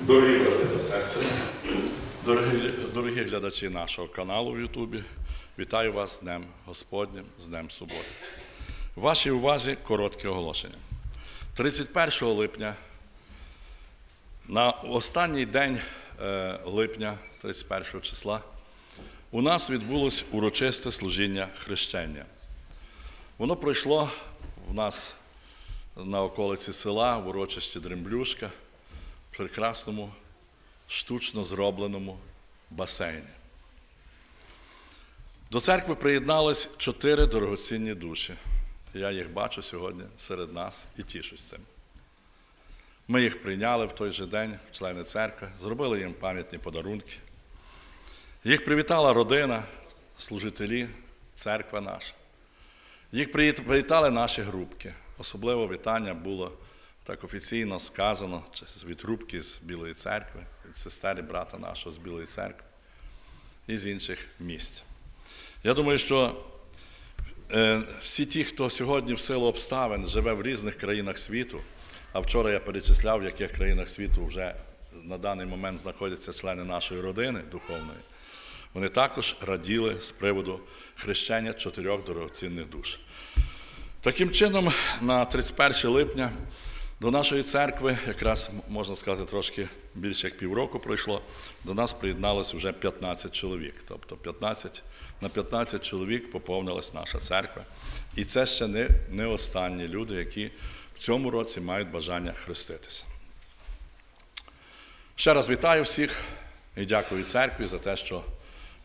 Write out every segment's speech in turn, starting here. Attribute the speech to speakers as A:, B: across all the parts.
A: Дорогі брати та сестри, дорогі, дорогі глядачі нашого каналу в Ютубі, вітаю вас з Днем Господнім, з Днем Суботи. Вашій увазі коротке оголошення. 31 липня, на останній день е, липня, 31 числа, у нас відбулось урочисте служіння хрещення. Воно пройшло в нас на околиці села, в урочищі Дремблюшка, прекрасному, штучно зробленому басейні. До церкви приєднались чотири дорогоцінні душі. Я їх бачу сьогодні серед нас і тішусь цим. Ми їх прийняли в той же день, члени церкви, зробили їм пам'ятні подарунки. Їх привітала родина, служителі, церква наша. Їх привітали наші групки. Особливо вітання було так офіційно сказано від групки з Білої церкви, від сестер і брата нашого з Білої церкви і з інших місць. Я думаю, що е, всі ті, хто сьогодні в силу обставин живе в різних країнах світу, а вчора я перечисляв, в яких країнах світу вже на даний момент знаходяться члени нашої родини духовної, вони також раділи з приводу хрещення чотирьох дорогоцінних душ. Таким чином, на 31 липня до нашої церкви, якраз можна сказати, трошки більше як півроку пройшло, до нас приєдналось вже 15 чоловік. Тобто 15, на 15 чоловік поповнилась наша церква. І це ще не, не останні люди, які в цьому році мають бажання хреститися. Ще раз вітаю всіх і дякую церкві за те, що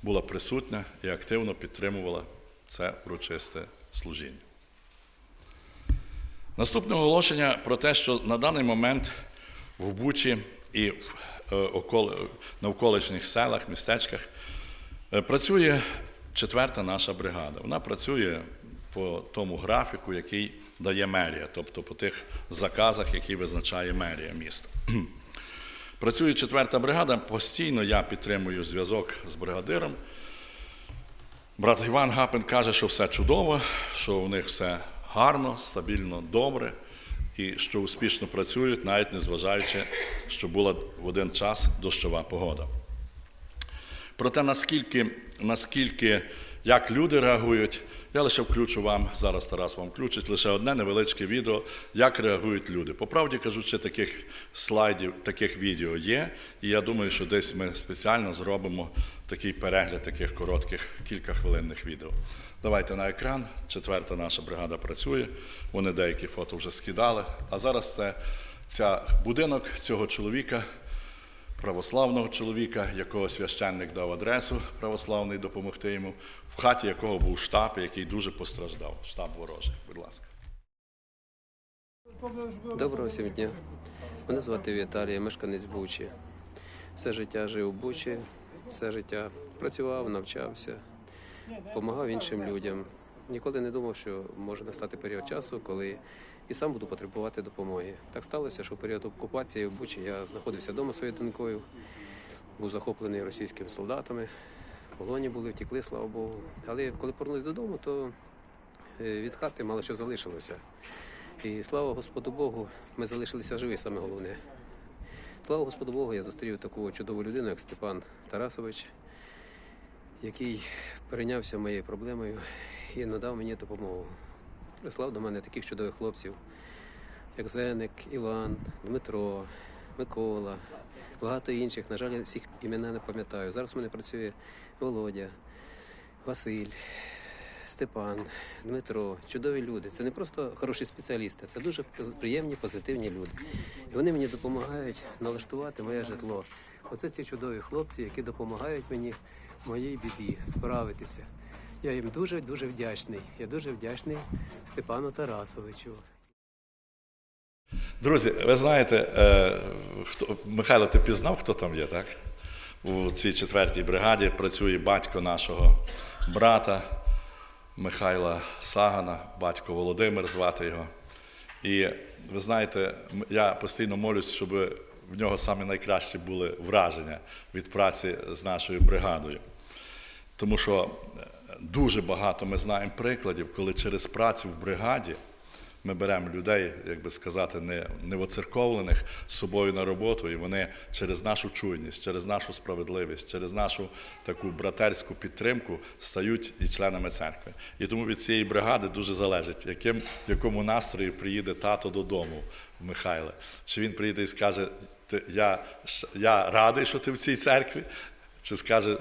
A: була присутня і активно підтримувала це урочисте служіння. Наступне оголошення про те, що на даний момент в Бучі і в е, навколишніх селах, містечках е, працює четверта наша бригада. Вона працює по тому графіку, який дає мерія, тобто по тих заказах, які визначає мерія міста. Працює четверта бригада. Постійно я підтримую зв'язок з бригадиром. Брат Іван Гапин каже, що все чудово, що у них все гарно, стабільно, добре, і що успішно працюють, навіть незважаючи, що була в один час дощова погода. Проте наскільки, наскільки як люди реагують, я лише включу вам, зараз Тарас вам включить, лише одне невеличке відео, як реагують люди. По правді кажучи, таких слайдів, таких відео є, і я думаю, що десь ми спеціально зробимо такий перегляд таких коротких кількахвилинних відео. Давайте на екран. Четверта наша бригада працює. Вони деякі фото вже скидали. А зараз це ця будинок цього чоловіка православного чоловіка, якого священник дав адресу православний допомогти йому, в хаті якого був штаб, який дуже постраждав. Штаб ворожий. Будь ласка.
B: Доброго всім дня. Мене звати Віталій, мешканець Бучі. Все життя жив у Бучі, все життя працював, навчався, допомагав іншим людям. Ніколи не думав, що може настати період часу, коли і сам буду потребувати допомоги. Так сталося, що в період окупації в Бучі я знаходився вдома своєю донькою, був захоплений російськими солдатами. В полоні були, втекли, слава Богу. Але коли повернувся додому, то е, від хати мало що залишилося. І слава Господу Богу, ми залишилися живі, саме головне. Слава Господу Богу, я зустрів таку чудову людину, як Степан Тарасович, який перейнявся моєю проблемою і надав мені допомогу. Прислав до мене таких чудових хлопців, як Зеник, Іван, Дмитро, Микола, багато інших. На жаль, я всіх імена не пам'ятаю. Зараз в мене працює Володя, Василь, Степан, Дмитро, чудові люди. Це не просто хороші спеціалісти, це дуже приємні, позитивні люди. І вони мені допомагають налаштувати моє житло. Оце ці чудові хлопці, які допомагають мені моїй біді справитися. Я їм дуже дуже вдячний. Я дуже вдячний Степану Тарасовичу.
A: Друзі, ви знаєте, е, хто, Михайло, ти пізнав, хто там є, так? У цій четвертій бригаді працює батько нашого брата Михайла Сагана, батько Володимир звати його. І ви знаєте, я постійно молюсь, щоб в нього саме найкращі були враження від праці з нашою бригадою. Тому що е, дуже багато ми знаємо прикладів, коли через працю в бригаді Ми беремо людей, як би сказати, не, не воцерковлених з собою на роботу, і вони через нашу чуйність, через нашу справедливість, через нашу таку братерську підтримку стають і членами церкви. І тому від цієї бригади дуже залежить, яким, в якому настрої приїде тато додому Михайле. Чи він приїде і скаже, «Ти- я, я радий, що ти в цій церкві, чи скаже,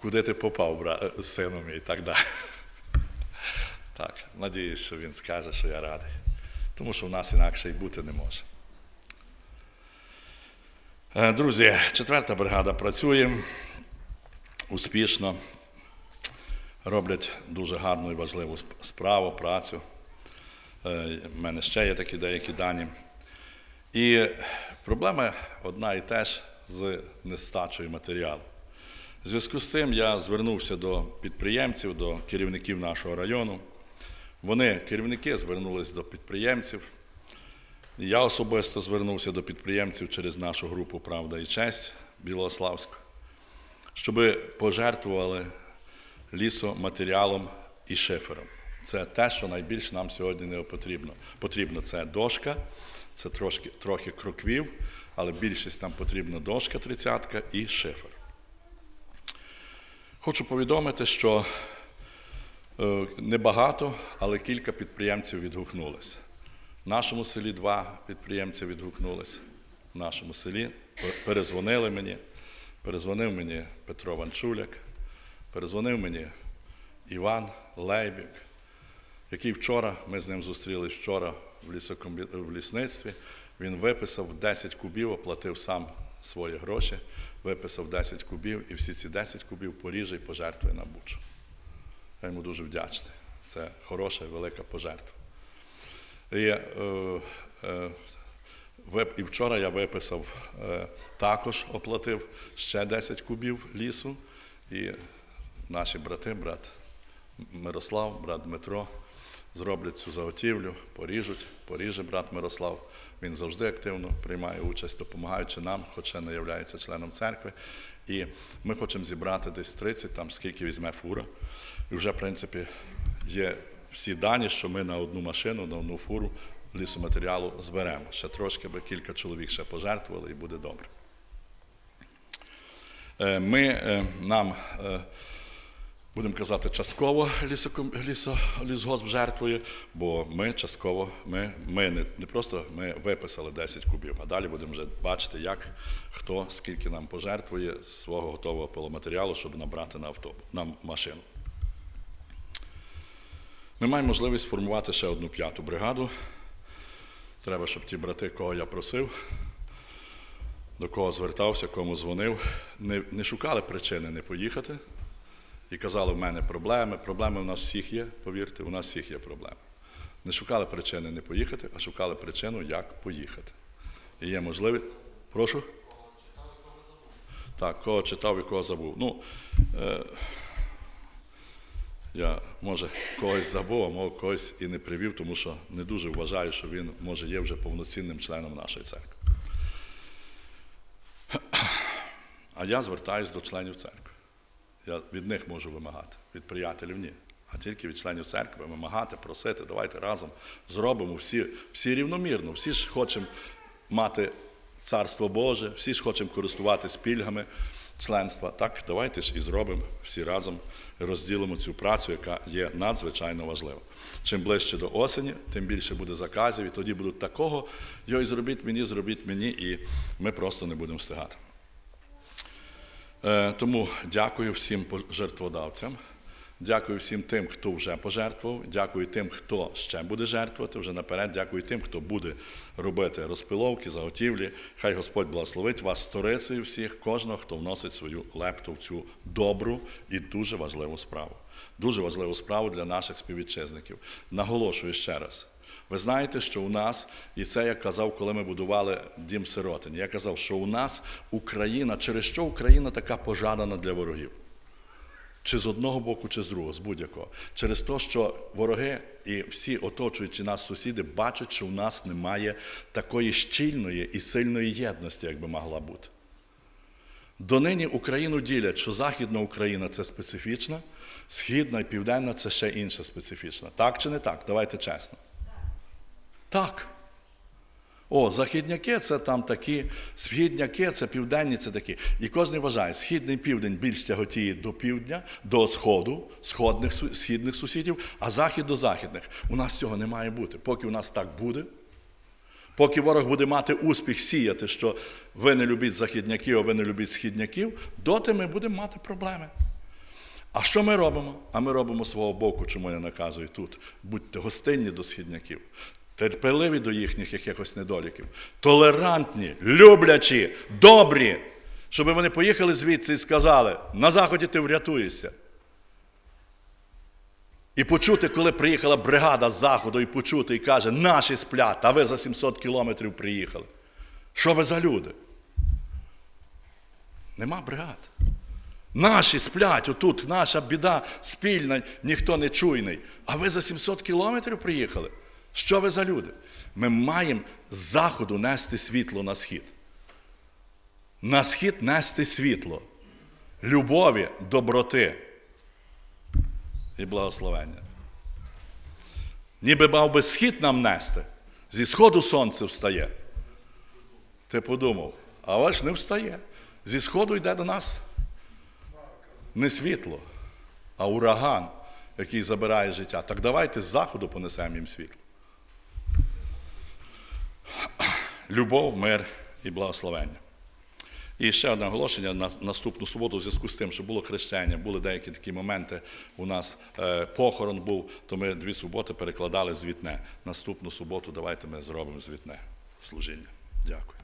A: куди ти попав, бра... сину мій, і так далі. Так, надіюсь, що він скаже, що я радий. Тому що в нас інакше й бути не може. Е, Друзі, четверта бригада працює успішно, роблять дуже гарну і важливу справу, працю. Е, В мене ще є такі деякі дані. І проблема одна і те ж з нестачею матеріалу. В зв'язку з тим я звернувся до підприємців, до керівників нашого району. Вони, керівники, звернулись до підприємців. Я особисто звернувся до підприємців через нашу групу Правда і честь Білославську, щоб пожертвували лісоматеріалом і шифером. Це те, що найбільше нам сьогодні не потрібно. Потрібно це дошка, це трошки, трохи кроквів, але більшість нам потрібна дошка 30 і шифер. Хочу повідомити, що е, небагато, але кілька підприємців відгукнулися. В нашому селі два підприємці відгукнулися. В нашому селі перезвонили мені. Перезвонив мені Петро Ванчуляк, перезвонив мені Іван Лейбік, який вчора, ми з ним зустрілись вчора в лісництві. Він виписав 10 кубів, оплатив сам свої гроші, виписав 10 кубів і всі ці 10 кубів поріже і пожертвує на бучу. Я йому дуже вдячний. Це хороша і велика пожертва. І, е, е, і вчора я виписав, е, також оплатив ще 10 кубів лісу. І наші брати, брат Мирослав, брат Дмитро, зроблять цю заготівлю, поріжуть, поріже брат Мирослав. Він завжди активно приймає участь, допомагаючи нам, хоча не є членом церкви. І ми хочемо зібрати десь 30, там скільки візьме фура. І вже, в принципі, є всі дані, що ми на одну машину, на одну фуру лісоматеріалу зберемо. Ще трошки би кілька чоловік ще пожертвували і буде добре. Е, Ми е, нам, е, будемо казати, частково лісгосп жертвує, бо ми частково, ми, ми не, не просто ми виписали 10 кубів, а далі будемо вже бачити, як хто скільки нам пожертвує свого готового пиломатеріалу, щоб набрати на автобус, на машину. Ми маємо можливість сформувати ще одну п'яту бригаду. Треба, щоб ті брати, кого я просив, до кого звертався, кому дзвонив, не, не шукали причини не поїхати і казали, в мене проблеми. Проблеми у нас всіх є, повірте, у нас всіх є проблеми. Не шукали причини не поїхати, а шукали причину, як поїхати. І є можливість. Прошу? Так, кого читав і кого забув. Ну, е, я, може, когось забув, а може, когось і не привів, тому що не дуже вважаю, що він, може, є вже повноцінним членом нашої церкви. А я звертаюся до членів церкви. Я від них можу вимагати, від приятелів ні. А тільки від членів церкви вимагати, просити, давайте разом зробимо всі, всі рівномірно. Всі ж хочемо мати царство Боже, всі ж хочемо користуватися пільгами членства. Так, давайте ж і зробимо всі разом, розділимо цю працю, яка є надзвичайно важлива. Чим ближче до осені, тим більше буде заказів, і тоді будуть такого, йой, зробіть мені, зробіть мені, і ми просто не будемо встигати. Е, Тому дякую всім жертводавцям. Дякую всім тим, хто вже пожертвував. Дякую тим, хто ще буде жертвувати вже наперед. Дякую тим, хто буде робити розпиловки, заготівлі. Хай Господь благословить вас сторицею всіх, кожного, хто вносить свою лепту в цю добру і дуже важливу справу. Дуже важливу справу для наших співвітчизників. Наголошую ще раз. Ви знаєте, що у нас, і це я казав, коли ми будували дім сиротині, я казав, що у нас Україна, через що Україна така пожадана для ворогів? Чи з одного боку, чи з другого, з будь-якого. Через те, що вороги і всі оточуючі нас сусіди бачать, що у нас немає такої щільної і сильної єдності, як би могла бути. Донині Україну ділять, що Західна Україна це специфічна, Східна і Південна це ще інша специфічна. Так чи не так? Давайте чесно. Так. О, західняки це там такі, східняки це південні, це такі. І кожен вважає, східний південь більш тяготіє до півдня, до сходу, сходних, східних сусідів, а захід до західних. У нас цього не має бути. Поки у нас так буде, поки ворог буде мати успіх сіяти, що ви не любіть західняків, а ви не любіть східняків, доти ми будемо мати проблеми. А що ми робимо? А ми робимо свого боку, чому я наказую тут. Будьте гостинні до східняків, терпеливі до їхніх якихось недоліків, толерантні, люблячі, добрі, щоб вони поїхали звідси і сказали: на заході ти врятуєшся. І почути, коли приїхала бригада з заходу, і почути, і каже, наші сплять, а ви за 700 кілометрів приїхали. Що ви за люди? Нема бригад. Наші сплять, отут наша біда спільна, ніхто не чуйний. А ви за 700 кілометрів приїхали? Що ви за люди? Ми маємо з заходу нести світло на схід. На схід нести світло, любові, доброти і благословення. Ніби мав би схід нам нести, зі сходу сонце встає. Ти подумав, а ваш не встає. Зі сходу йде до нас не світло, а ураган, який забирає життя. Так давайте з заходу понесемо їм світло. Любов, мир і благословення. І ще одне оголошення на наступну суботу, в зв'язку з тим, що було хрещення, були деякі такі моменти. У нас е, похорон був, то ми дві суботи перекладали звітне. Наступну суботу давайте ми зробимо звітне служіння. Дякую.